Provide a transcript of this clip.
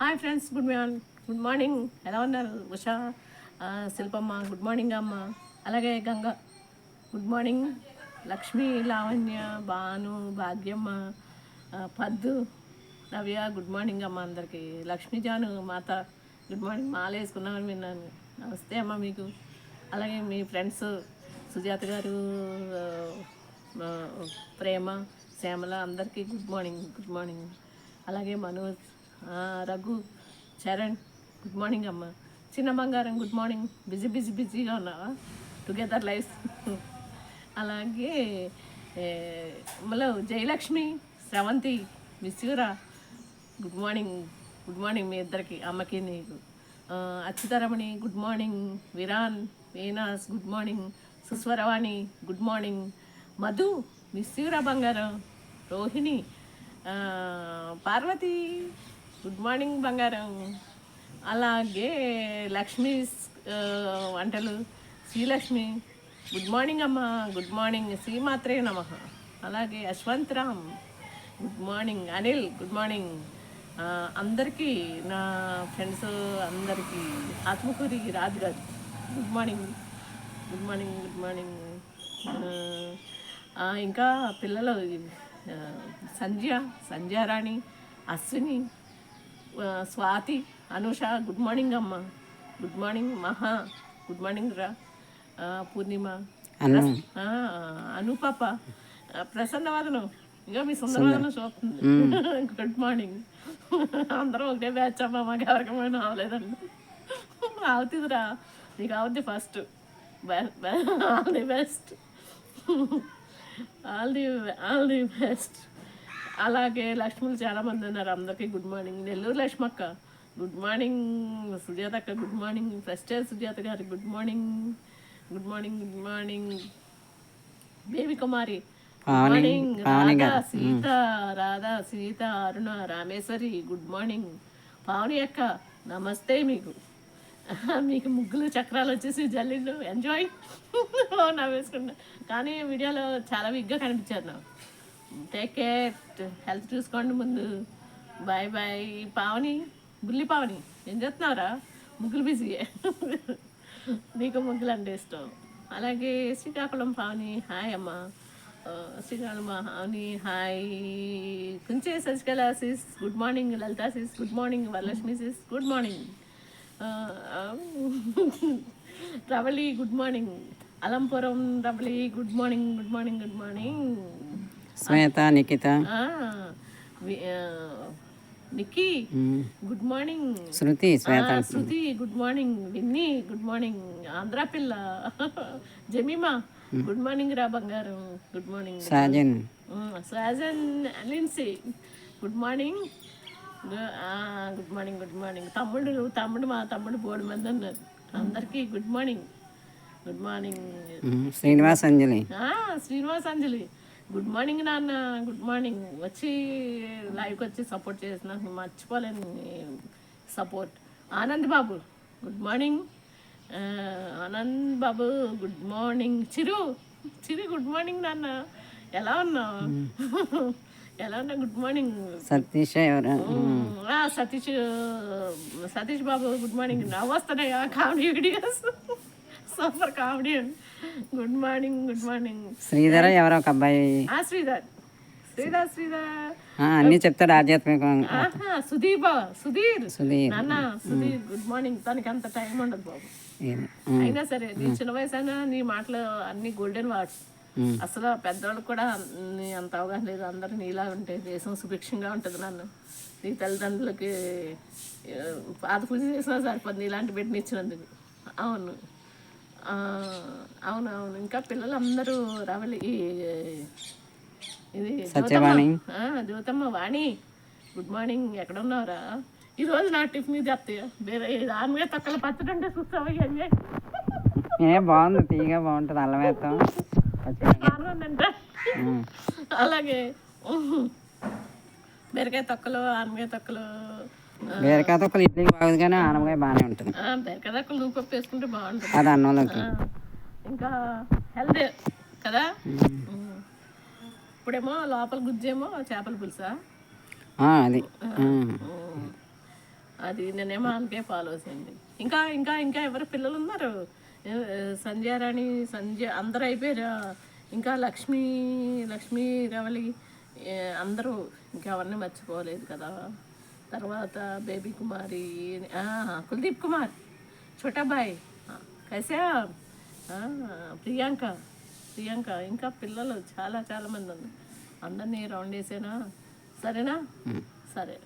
Hi friends good morning good morning ఎలా ఉన్నారు? Usha Shilpamma good morning అమ్మ. అలాగే Ganga good morning Lakshmi Lavanya Bhanu Bhagyamma Paddu Navya good morning అమ్మ అందరికీ. లక్ష్మీ జాను మాత good morning మాల వేసుకున్నామని విన్నాను. నమస్తే అమ్మ మీకు. అలాగే మీ ఫ్రెండ్స్ సుజాత గారు ప్రేమ శ్యామల అందరికీ గుడ్ మార్నింగ్ గుడ్ మార్నింగ్ అలాగే మనోజ్ రఘు చరణ్ గుడ్ మార్నింగ్ అమ్మ. చిన్న బంగారం గుడ్ మార్నింగ్ బిజీ బిజీ బిజీగా ఉన్నావా? టుగెదర్ లైఫ్ అలాగే మళ్ళీ జయలక్ష్మి శ్రవంతి మిస్యూరా గుడ్ మార్నింగ్ గుడ్ మార్నింగ్ మీ ఇద్దరికి అమ్మకి నీకు. అచ్యుతరమణి గుడ్ మార్నింగ్ విరాన్ Veena's good morning Suswaravani good morning Madhu మిస్యూరా బంగారం. రోహిణి పార్వతి గుడ్ మార్నింగ్ బంగారం. అలాగే లక్ష్మి వంటలు. శ్రీలక్ష్మి గుడ్ మార్నింగ్ అమ్మ. గుడ్ మార్నింగ్ శ్రీమాత్రే నమ. అలాగే Yashwanth Ram good morning Anil. Good morning అందరికీ నా ఫ్రెండ్స్ అందరికీ ఆత్మకూరి రాజు గారు good morning good morning good morning ఇంకా పిల్లలు సంధ్య సంధ్యారాణి అశ్విని స్వాతి అనుష గుడ్ మార్నింగ్ అమ్మ. Good morning Maha. Good morning రా. పూర్ణిమ. అనుపాప ఆ, ప్రసన్నవాదనం ఇంకా మీ సుందరవాదనం చూస్తుంది గుడ్ మార్నింగ్. అందరం ఒకటే బ్యాచ్ అమ్మ మాకు ఎవరికమైనా అవ్వలేదండి. అవుతుందిరా నీకు అవుద్ది first all the best. All the all the best. అలాగే లక్ష్ములు చాలామంది ఉన్నారు అందరికీ good morning Nellore Lakshmakka good morning Sujatha అక్క గుడ్ మార్నింగ్ ఫస్ట్ సుజాత గారు good morning good morning good morning baby Kumari good morning Radha Sita Radha Sita Aruna Rameshwari good morning Pavani అక్క నమస్తే మీకు. మీకు ముగ్గులు చక్రాలు వచ్చేసి జల్లిండు ఎంజాయ్ నవ్వేసుకున్నా. కానీ వీడియోలో చాలా విగ్గా కనిపించారు నాకు. టేక్ కేర్ హెల్త్ చూసుకోండి ముందు. బాయ్ బాయ్ పావని బుల్లి పావని ఏం చేస్తున్నావురా? ముగ్గులు బిజీయే. నీకు ముగ్గులు అంటే ఇష్టం. అలాగే శ్రీకాకుళం పావని హాయ్ అమ్మ. Srikakulam Pavani hi. Kunche Sasikala sis good morning Lalitha sis good morning Varalakshmi sis good morning Ravali good morning Alampuram Ravali good morning good morning good morning Swetha Nikhita ఆ, వి- ఆ, Nikki um, good morning Shruti Swetha ఆ, Shruti good morning Winnie good morning Andhra పిల్ల Jemima good morning రా బంగారం good morning Sajan Sajan Lincy good morning good morning good morning తమ్ముడు తమ్ముడు మా తమ్ముడు బోర్డు మంది ఉన్నారు అందరికీ good morning good morning um, Srinivas Anjali ఆ, శ్రీనివాస్ అంజలి గుడ్ మార్నింగ్ నాన్న. గుడ్ మార్నింగ్ వచ్చి లైవ్కి వచ్చి సపోర్ట్ చేసినందుకు మర్చిపోలేను support Anand Babu good morning Anand Babu good morning Chiru Chiru good morning నాన్న. ఎలా ఉన్నావు? ఎలా ఉన్నా గుడ్ మార్నింగ్ సతీష్ ఎవరు? సతీష్ సతీష్ బాబు గుడ్ మార్నింగ్ నవ్వు వస్తున్నాయా? Comedy videos. Super comedy good morning good morning Sridhara ఎవరో ఒక అబ్బాయి. ఆ శ్రీధర్. శ్రీధర్ శ్రీధర్. ఆ, అన్నీ చెప్తాడు ఆధ్యాత్మికం ఆహా సుధీర్ సుధీర్. సుధీర్. నాన్న సుధీర్ గుడ్ మార్నింగ్ తనకి అంత టైం ఉండదు బాబు. ఇది. ఉమ్, అయినా సరే నీ చిన్న వయసు అయినా నీ మాటలు అన్ని గోల్డెన్ వర్డ్స్ ఉమ్, అసలు పెద్దవాళ్ళకి కూడా నీ అంత అవగాహన లేదు. అందరూ నీలా ఉంటే దేశం సుభిక్షంగా ఉంటుంది నన్ను. నీ తల్లిదండ్రులకి ఆ, పాద పూజ చేసినా సరిపోతుంది ఇలాంటి బిడ్డని ఇచ్చినందుకు. అవును. ఆ, అవును అవును ఇంకా పిల్లలు అందరూ రావాలి ఇది Satyavani. Jyothamma. Vani good morning. ఎక్కడ ఉన్నావురా ఈ రోజు నా టిఫిన్ ఇది వస్తాయి వేరే మీద తక్కువ పచ్చడి అంటే చూస్తావా ఇవన్నీ ఏ బాగుంది. తీగ బాగుంటుంది. అల్లం వేస్తాం. అలాగే. బీరకాయ తొక్కలు ఆనకాయ తొక్కలు బీరకాయ తొక్కలు ఇడ్లీకి బాగుంది కానీ ఆనపకాయ బాగానే ఉంటుంది. బీరకాయ తొక్కలు నువ్వు పప్పు వేసుకుంటే బాగుంటుంది. అది అన్నంలోకి ఇంకా హెల్దీ కదా. ఇప్పుడేమో లోపల గుజ్జేమో చేపల పులుసా? అది. అది నేనేమో అందుకే ఫాలో చేయండి. ఇంకా ఇంకా ఇంకా ఎవరు పిల్లలు ఉన్నారు? సంధ్యారాణి సంధ్య అందరూ అయిపోయారు? ఇంకా లక్ష్మీ లక్ష్మీ రవళి అందరూ ఇంకెవరిని మర్చిపోలేదు కదా? తర్వాత బేబీ కుమారి కుల్దీప్ కుమార్ చోటాబాయ్ కైసా ప్రియాంక ప్రియాంక ఇంకా పిల్లలు చాలా చాలామంది ఉన్నారు. అందరినీ రౌండ్ వేసేనా సరేనా? సరే.